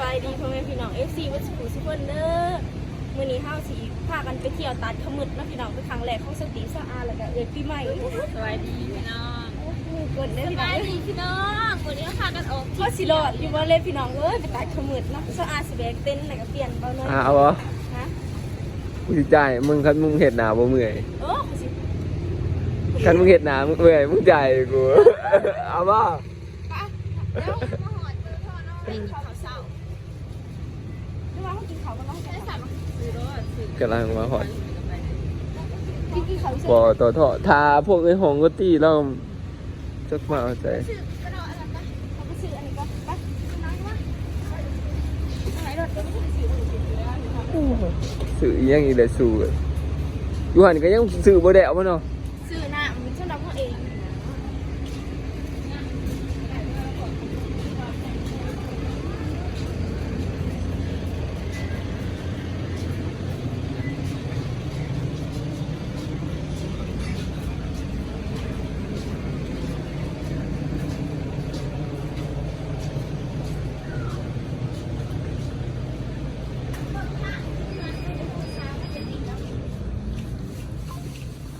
บายดีพ่อแม่พี่น้อง FC วัดสุขุสุขคนเด้อมื้อนี้เฮาสิพากันไปเที่ยวตัดขมึดเนาะพี่น้องเป็นครั้งแรกของสติสะอาดแล้วก็เอ้ยปีใหม่สวัสดีพี่น้องกดได้อสพี่น้อบางยเอ้ยดีพี่น้องวันนี้ก็พากันออกก็สิรอดอยู่บ่เลยพี่น้องเอ้ยไปตัดขมึดเนาะสะอาดสิแบกเต็นท์แล้วก็เปลี่ยนเบาหน่อยอ่าเอาบ่ฮะกูสิจ่ายมึงคันมึงเห็ดหนาบ่เมื่อยโอ้สิคันมึงเห็ดหนามึงเมื่อยมึงจ่ายกูเอาบ่แล้วมาหอดเจอพ่อเนาะไป กินข้าวเช้าเดี๋ยวว่าเขากินข้าวกันเนาะใช่สั่งซื้อรถซื้อกำลังมาหอดกินกินข้าวเช้าบ่ต่อท่อทาพวกไอ้หงก็ตีเราจักมาเอาใจซื้อกระโดดอะไรปะเขาไปซื้ออันนี้ก็ไปนั่งมาไหนรถเดี๋ยวไม่ได้ซื้อเลยซื้อแล้วสื่ออีหยังอีเลยสู้อะอยู่หันก็ยังสื่อบ่ได้เอาบ่เนาะซื้อน่ะมันสำหรับเขาเอง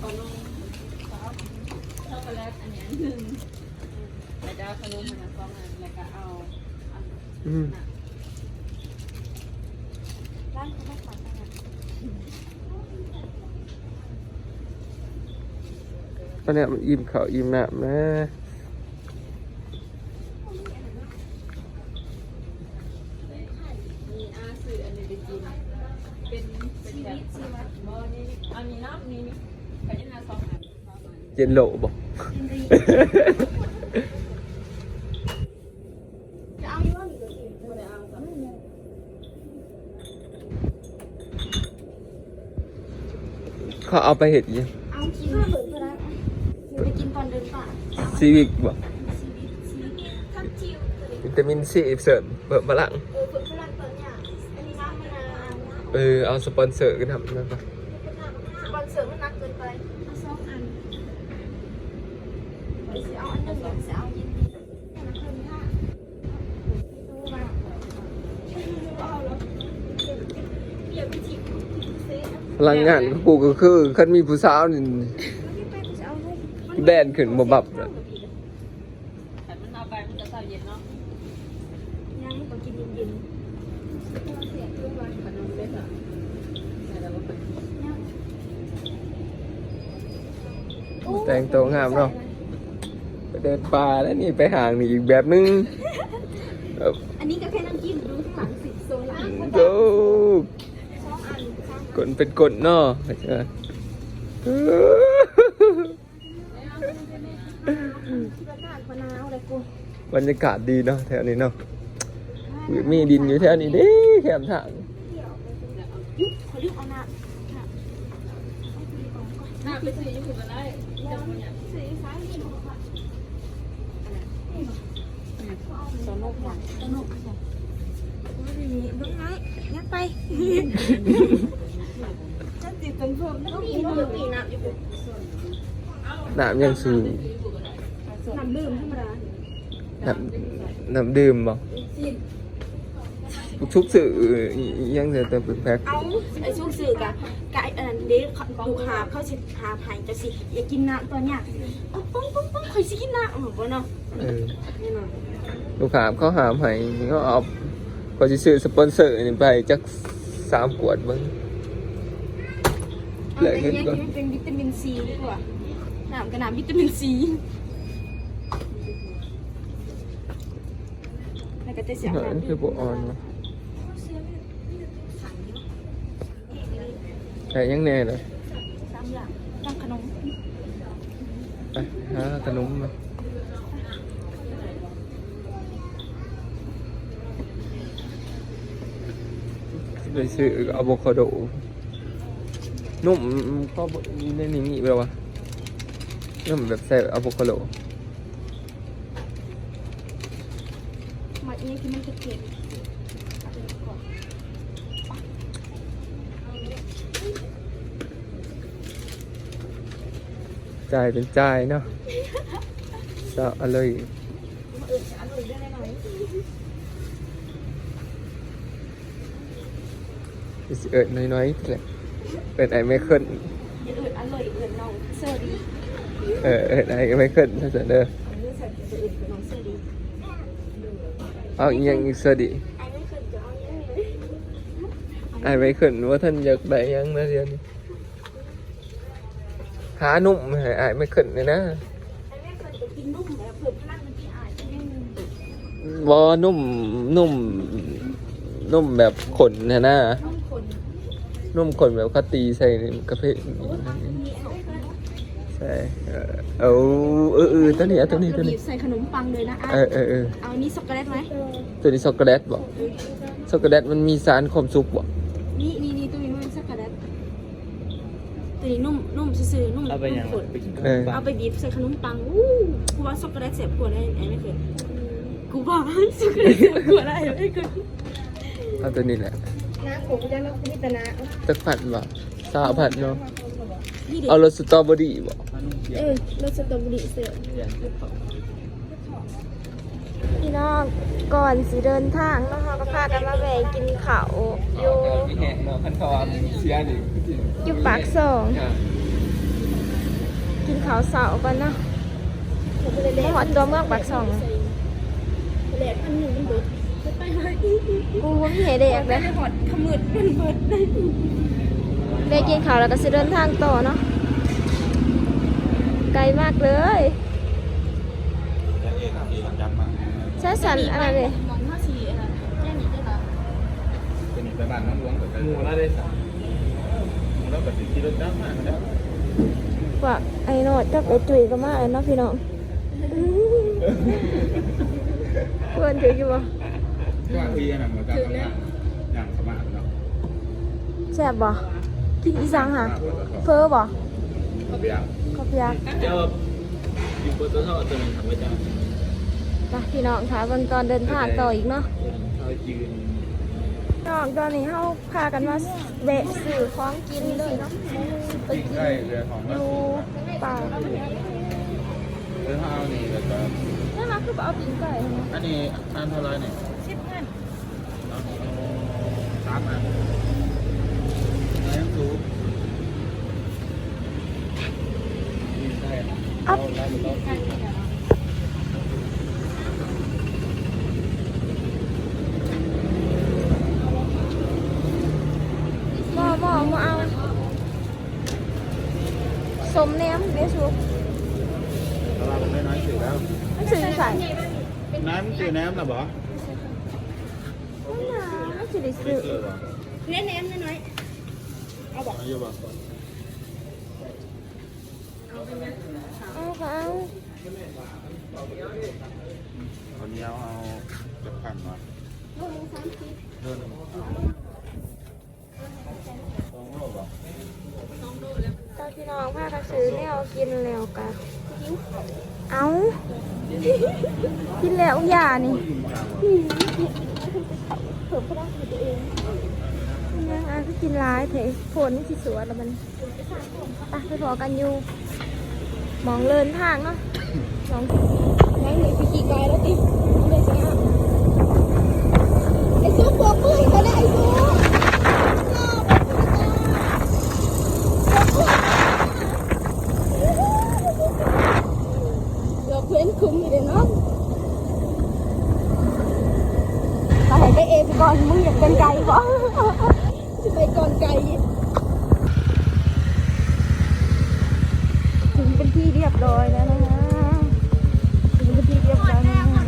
ขนมช็อกโกแลตอันนี้อันหนึ่งแล้วจะเอาขนมมาสองอันแล้วก็เอาอัน อืม ร้านเขาไม่ฝันนะ ต อนเนี้ยมันอิ่มเขาอิ่มน้ำนะมีอาซื้ออันนี้ไปกินเป็นเป็นแบบบ่นี่อันนี้น้ำนี่ไปยังหาสองอันสองอันเย็นโหลบเอกเขาเอาไปเห็ดอีหยัง ซีวิกบ่ชีวิตชีวิตทับทิววิตามินซีเสริมเบิดพลังเออฝึกฝรั่งตอนเนี้ยอันนี้น้ำมะนาวเออเอาสปอนเซอร์กันทำนั่นปะสปอนเซอร์มันหนักเกินไปเอาสองอันไปสิเอาอันหนึ่งหรือสิเอายินดีแต่ละคนค่ะดูมาเอาแล้วเดี๋ยวไปจีบเซ่พลังงานของกูก็คือคันมีผู้สาวนี่ แบนขึ้นบ่บับเลยแต่มันเอาไปมันจะเศร้าเย็นเนาะยังต้องกินเย็นๆเสียงด้วยว่าขนมเล็กอะแต่เราก็ไปแต่งตัวงามเนาะไปเดินป่าแล้วนี่ไปห่างนี่อีกแบบนึงเอออันนี้ก็แค่น้ำจิ้มดูข้างหลังสิโซนหลังโอ้สองอันสามกดเป็นกดเนาะเออ ที่ บ้านมะนาวอะไรกูบรรยากาศดีเนาะแถวนี้เนาะมีดินอยู่แถวนี้เดิแคมทางยุบขอยุบเอาหน้าหน้าไปซื้อญี่ปุ่นก็ได้แล้วสีซ้ายนี่ของค่ะสนุกว่ะสนุกค่ะไม่มีเบื้องไงยัดไปจะติดเป็นเพิ่มต้องมีต้องมีน้ำอยู่น้ำยังสูง น้ำดื่มธรรมดาน้ำน้ำดื่มบ่ทุกสื่ออิหยังจะเต็มเป็นแพ็คเอาไอ้ชุกสื่อกะกะอันนั้นเด็กดูหาเขาสิหาภัยจะสิอยากกินน้ำตัวเนี้ยเอาป้องป้องป้องคอยสิกินน้ำเหรอเนาะเออนี่เนาะลูกค้าเขาหามให้เขาเอาเขาจะซื้อสปอนเซอร์นี่ไปจักสามขวดเบ้างเอาแต่ยังกินเป็นวิตามินซีดีกว่าน้ำกับน้ำวิตามินซีแล้ว ก็จะเสียเออน้คือโบออนวะแต่ยังแน่เลยสามอย่างตั้งขนมไปหาขนมมาไปซื้ออะโวคาโดนุ่มก็ในนี้มีแบบว่านุ่มแบบใส่อะโวคาโด มาเองที่มันจะเผ็ดจ่ายเป็นจ่ายเนาะสาวอะไรมาเออจะอร่อยได้ไหมเอิดน้อยๆแหละเอิดไอไม่ขึ้นอย่าอื่นอร่อยอื่นน้องเซอร์ดีเออเอิดไอไม่ขึ้นถ้าจะเด้ออันอื่นน้องเซอร์ดี เอาอีกอย่างอีกสวัสดีอันนี้คือจะเอาอย่างนี้ไอไม่ขึ้นว่าท่านอยากได้หยังนะเดี๋ยวนี้หานุ่มให้ไอไม่ขึ้นเลยนะอันนี้คือจะกินนุ่มแบบเพิ่มพลังมันที่อายจะยังบอนุ่มนุ่ม นุ่มแบบขนนะนะนุ่มคนนุ่มขนแบบเขาตีใส่กระเพาะมีสองคน ใช่เออเอาเออเออตัวนี้เอาตัวนี้ตัวนี้ใส่ขนมปังเลยนะเออเออเออเอานี่ช็อกโกแลตไหมตัวนี้ช็อกโกแลตบอกช็อกโกแลตมันมีสารความสุขบอกนี่นี่นี่ตัวนี้มันช็อกโกแลตตัวนี้นุ่มนุ่มซื่อๆนุ่มเอาไปยังนุ่มขนไปกินเอาไปบีบใส่ขนมปังอู้กูว่าช็อกโกแลตเสียบกว่าได้ไอ้ไม่เคยกูว่าช็อกโกแลตเสียบกว่าได้ไม่เคยเอาตัวนี้แหละน้าผมจะเลิกพิจารณาจักผัดบอกสาวผัดเนาะเอารสสตรอเบอรี่บอก เออรสสตรอเบอรี่เสียอย่างเดียวพี่น้องก่อนสิเดินทางเนาะเราก็พากันมาแวะกินข้าวอยู่มีแหงเนาะขั้นตอนเสียดิอยู่ปากสองกินข้าวเสากันเนาะไม่หอดตัวเมืองปากสองอะกูว่ามีเด็กเลยหอดขมืดเป็นเบิดได้กินข้าวแล้วก็สิเดินทางต่อเนาะ ไกลมากเลยใช่สันอะไรเลยเป็นไปบ้านน้องหลวงกับหมูแล้วได้สั่งหมูแล้วกับสิที่รถดำมากนะว่าไอ้โนดกับไอ้จุ๋ยก็มาเนาะพี่น้องเพื่อนถืออยู่บ่ก็คืออันนั้นมันก็ทำงานอย่างสมาร์ทเนาะแซ่บบ่กินอีสังค่ะเพ้อบ่เบียร์ ข้าวเปียกเดี๋ยวอยู่บนตัวเท่าตัวนึงทำไว้จ้าไปพี่น้องค่ะวันตอนเดินทางต่ออีกเนาะเขายืนน้องตอนนี้เฮาพากันมาแวะซื้อของกินเลยเนาะไปกินได้เรือของอแล้วยู่ป่าเรือเอานี่แล้วก็น่ารักคือบ่เอาปิ้งไก่เนาะอันนี้อันเท่าไรเนี่ยสิบเงินสามอันแล้วดูใช่เอาแล้วมันต้อเอาสมแนมเด้สุกเราไม่น้อยสื่อแล้วมันซื้อใส่น้ำคือน้ำนะบอมันสิได้ซื้อเออบ่เน้นแนมน้อยเอาอยู่บ่เอาค่ เอาค่ะวันนี้เอาเอาจะพันมาเดินสองโลบ่ตอนพี่น้องพากันซื้อแนวกินแล้วกันเอากินแล้วอย่านี่เผื่อพระตัวเองยังอะก็กินร้ายเถอะผลที่สวนแล้วมันไปพอกันอยู่ มองเลินทางเนาะมองไหนหนีไปกี่ไกลแล้วติเลยจ้าไอ้ซุปบอกมือก็ได้ไอ้ซุปเดี๋ยวเพื่อนคุ้มอยู่เดี๋ยวเนาะไปให้ไปเองก่อนมึงอยากเป็นไก่บ่จะไปก่อนไก่ ที่เรียบร้อยแล้วนะถึงเป็นที่เรียบร้อยแล้วนะ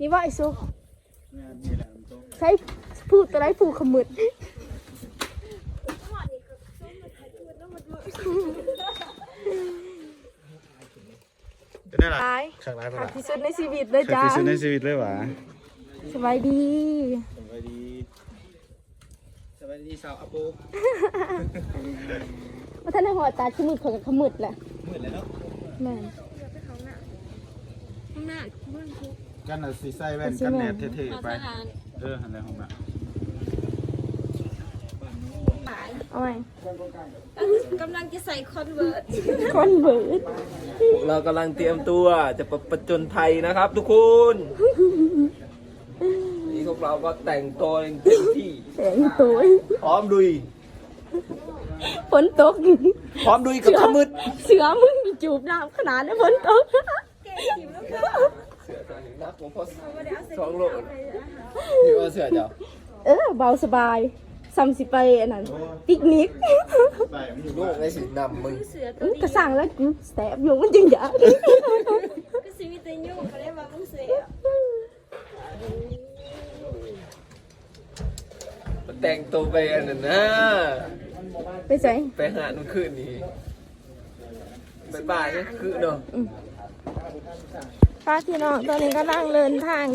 นี่ว่าไอ้ซุกนี่แหละมันต้องใช้พูดตัวไรผูกขมึด ได้ไรตายขักไรไปขาดละที่สุดในชีวิตเลยขักจ้าที่สุดในชีวิตเลยหวะสบายดีสวัสดีสวัสดีสาวอาปูว่าท่านในหัวตาขมึดขอยกับขมึดแหละมืดเลยเนาะแม่นกันน่ะสีใส่แว่นกันแดดเท่ๆไป เออหันอะไรของน่ะอ๋อ เอาไว้กำลังจะใส่คอนเวิร์ตคอนเวิร์ตพวกเรากำลังเตรียมตัวจะประประจนภัยนะครับ ทุกคนนี่พวกเราก็แต่งตัวอย่างเต็มที่แสงตัวพร้อมดุยฝนตกพร้อมดุยกับขมืดเสือมึงมีจูบน้ำขนาดนี้ฝนตกเสือตัวนี้นักผมพอสองโลนี่ว่าเสือเจ้าเออเบาสบาย ซัมสิไปอันนั้นปิกนิกโลกไอ้สินำมึงเสือตัวอื้อนี้กระสั่งแล้วกูแสบอยู่มันจึงอยากก็สิมีแต่ยุ่งก็เลยว่ามึงเสือแต่งตัวไปอันนั้นนะไปใส่ไปหาหนุ่นคืนนี้บายบายนี่คือเนาะป้าพี่น้องตอนนี้ก็นั่งเดินทาง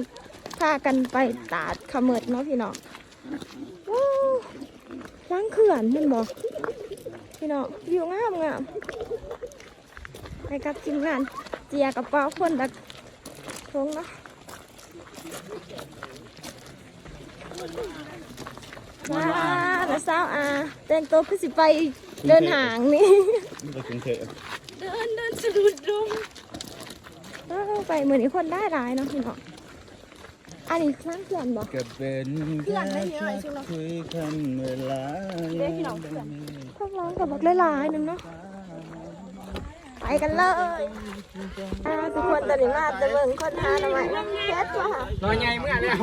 พากันไปตาดขมิดเนาะพี่น้องว้าว ล้างเขื่อนเห็นบอกพี่น้องวิวงามงามไปกับทีมงานเจียกับเป้าคนดักทงเนาะว้าแล้วสาวอาแต่งตัวคือสิไปเดินห่างนี่ไปกรุงเทพเดินเดินสะดุดลมเออไปเหมือนอีกคนได้หลายเนาะพี่น้อง อันนี้ครั้งเขื่อนบอกก็เป็นเพื่อนไม่มีอะไรใช่ไหม คุยกันเวลาเรียกพี่น้องเพื่อน พวกร้องกับบักหลายๆหนึงเนาะ ไปกันเลยอ่าทุกคนตอนนี้มาจะเบิ่งคนหาหน่อไม้แคทว่ะน้อยใหญ่เมื่อแล้ว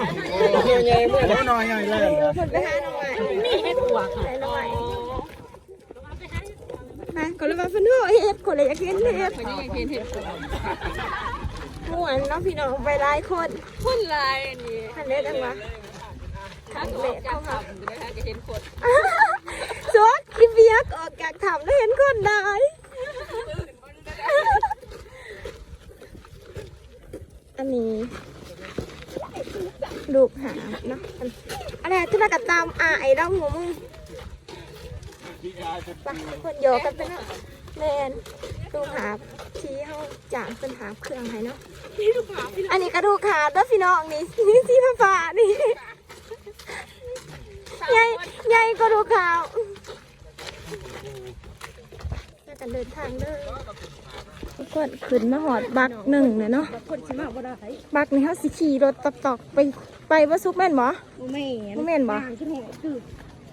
น้อยใหญ่เมื่อน้อยใหญ่เลยคนไปหาหน่อไม้มีเห็ดหัวค่ะหน่อไม้นะคนเลยว่าเพิ่นโหเห็ดคนเลยอยากเห็นเห็ด มันยังเห็นเห็นคนม่วนเนาะพี่น้องไปหลายคนคนลายอันนี้ทันเด็ดจังวะถ้าออกจากถ้ำจะได้จะเห็นคนสดคิเบียกออกจากถ้ำแล้วเห็นคนได้อันนี้ลูกหาเนาะอันอะไรที่มากับตามอาไอ้ดองหัวมึงไปคนโยกันไปเนาะแมนลูกหาที่เขาจางเป็นหาเครื่องให้เนาะ อันนี้กระดูกขาดแล้วพี่น้องนี่นี่สีฟ้าๆนี่ใหญ่ใหญ่กระดูกขาวแล้วกันเดินทางเลยทุกคนขึ้นมาหอดบักหนึ่งเลยเนาะคนสิมาบ่ได้บักนี่เขาสิขี่รถตอกตอกๆไปไปว่าซุปแม่นบ่บ่แม่นบ่แม่นบ่ขึ้นแห่คือ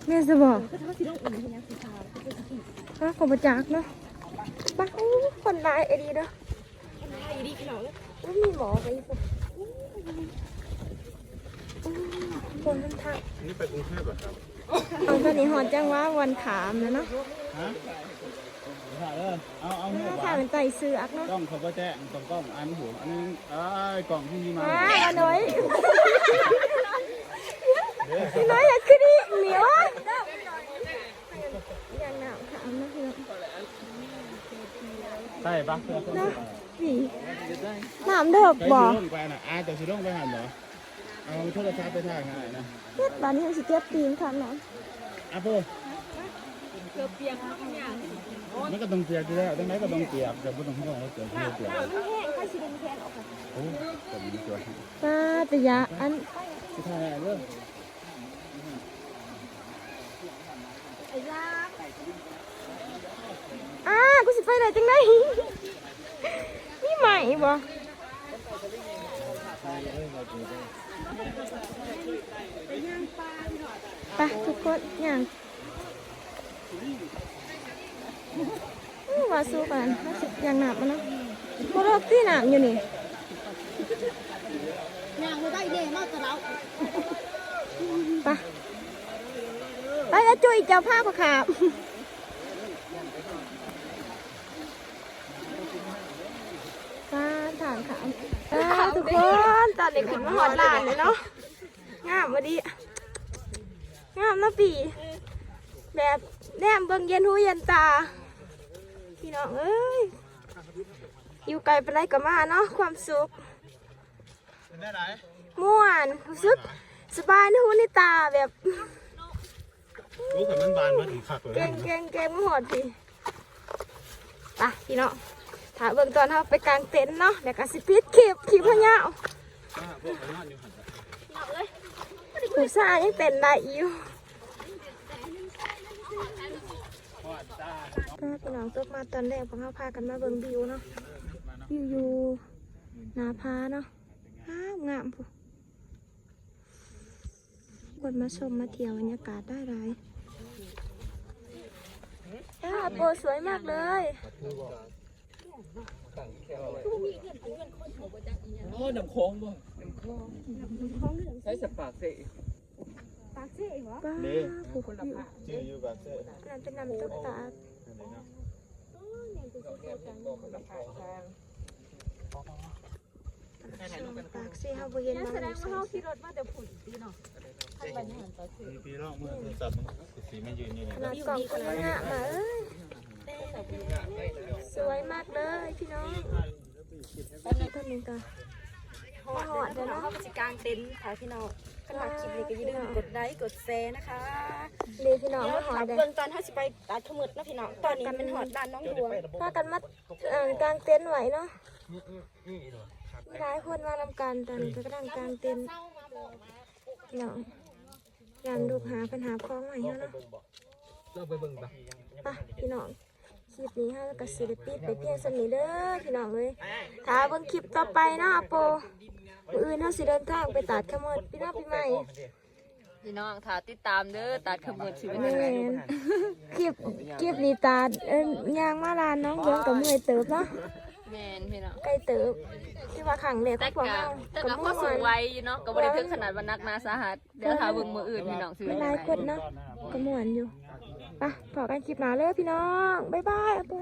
แม่นจะบอกก็ถ้าสิต้องอุ่นที่ยังสิทาก็สิขี่อ้าวขอบจักเนาะบักอู้คนร้ายไอ้ดีเด้ออยู่ดีพี่น้อง แล้วมีหมอไปอีกคนคนทั้งทางนี่ไปกรุงเทพเหรอครับเอาตอนนี้หอดจังว่าวันขามแล้วเนาะฮะถ่ายเลยเอาเอาเนี่ยถ้าเป็นไตเสือกเนาะกล้องเขาก็แจ้งกล้องกล้องอันหัวอันนี้ไอ้ากล่องที่มีมาว้าเอาหน่อยพี่น้อยอยากขึ้นอีกเหนียวอยางหนาวขามนะพี่น้องใช่ปะเนาะ ผีน้ำเดือบไปบ่สิลงไปน่ะอาจะสิลงไปหันเหรอเอาโทรศัพท์ไปถ่ายให้นะเฮ็ดบ้านนี้เขาสิเก็บตีนคันเนาะอะเพื่อเกือบเปียกทั้งอย่างมันก็ต้องเปียกอยู่แล้วตรงไหนก็ต้องเปียกแต่บ่ต้องห่วงว่าเกิดเปียกเปียกมันแห้งค่อยสิดึงแขนออกค่ะโอ้ก็มีตัวที่ป้าตะยะอันถ่ายเรื่องอ้ากูสิไปได้จังไดนี่ ใหม่บ่ไปทุกคนย่างว่าสู้กันรู้สึกอย่างหนักมันเนาะบ่รอบที่หนักอยู่นี่ย่างบ่ได้เด้นอกจากเราไปไปแล้วจุยเจ้าผ้าประขาบป้าถามขามป้า ทุกคนตอนเด็กขึ้นมาหอดหลานเลยเนาะงามมาดีงามเนาะปี แบบแนมเบิ่งเย็นหูเย็นตา พี่น้องเอ้ยอยู่ไกลไปไรก็มาเนาะความสุขได้ไหนม่วนรู้สึกสบายในหูในตาแบบรู้กับมันบานมาถึงขักเลยเก่งเก่งเก่งมาหอดพี่ไปพี่น้อง ถ้าเบิ่งตอนเขาไปกลางเต็นท์เนาะแล้วก็สิปิดคลิปคลิปพะเยาผู้ชายยังเต้นได้อยู่ก็พี่น้องตกมาตอนแรกพวกเขาพากันมาเบิ่งวิวเนาะวิวอยู่นาพาเนาะงามงามปุ๊คนมาชมมาเที่ยวบรรยากาศได้ไรอ่าโปสวยมากเลย โอ้น้ำโค้งบ่น้ำโค้งใช้สปากเสะป้าผูกอยู่ชื่ออยู่แบบเซ่นั่นเป็นน้ำตกตาดปากซี่เฮาบ่เห็นมาเลยสิขี่รถมาแต่ผุ่นดีเนาะท่านไปนี่หันไปถือมีปีรอบเมื่อโทรศัพท์มันสีไม่ยืนนี่เลยขนาดกล่องคนละงะมาเอ้ยสวยมากเลยพี่น้อง ตอนนี้ก็หอดเดี๋แล้ยววเนาะเราก็จะกางเต็นท์ค่ะพี่น้องขนาดคลิปนี้ก็อย่าลืมกดไลค์กดแชร์นะคะเดพี่น้องเดี๋ยวมาหอถาดมเด้เบื้องตอนถ้าสิไปตัดขมึดนะพี่น้องตอนนี้เป็นหอดด้านน้องดวงพากันมาเอ่อกางเต็นท์ไหวเนาะหลายคนมานำกันตอนนี้ก็กำลังกางเต็นท์เนาะยามลูกหาปัญหาคล้องใหม่เนาะเราไปเบิ่งปะไปพี่น้องค ลิปนี้ฮะกับศิลปินไปเพียงสนิเด้อพี่น้องเลยถ้าเบิ่งคลิปต่อไปเนาะอาโปมืออื่นเฮาสิเดินทางไปตัดขมวดพี่น้องพี่ใหม่พี่น้องถ้าติดตามเด้อตัดขมึดชีวิตแม่นคลิปคลิปนี้ตาเอ้ยยางมาลานน้องเบิ่งกับเมื่อยเติบเนาะแมนพี่น้องไกลเติบที่ว่าขังเล็กแต่ของพวกกะเราแต่กับกะมืก็อสูวังนไว้อยู่เนาะก็บ่ได้ถึงขนาดว่านักหนาสาหัสเดี๋ยวถ้าเบิ่งมืออื่นพี่น้องสิมีเป็นหลายคนเนาะก็ม่วนอยู่ ไปพอกันคลิปหน้าเลยพี่น้อง บ๊ายบายอาโป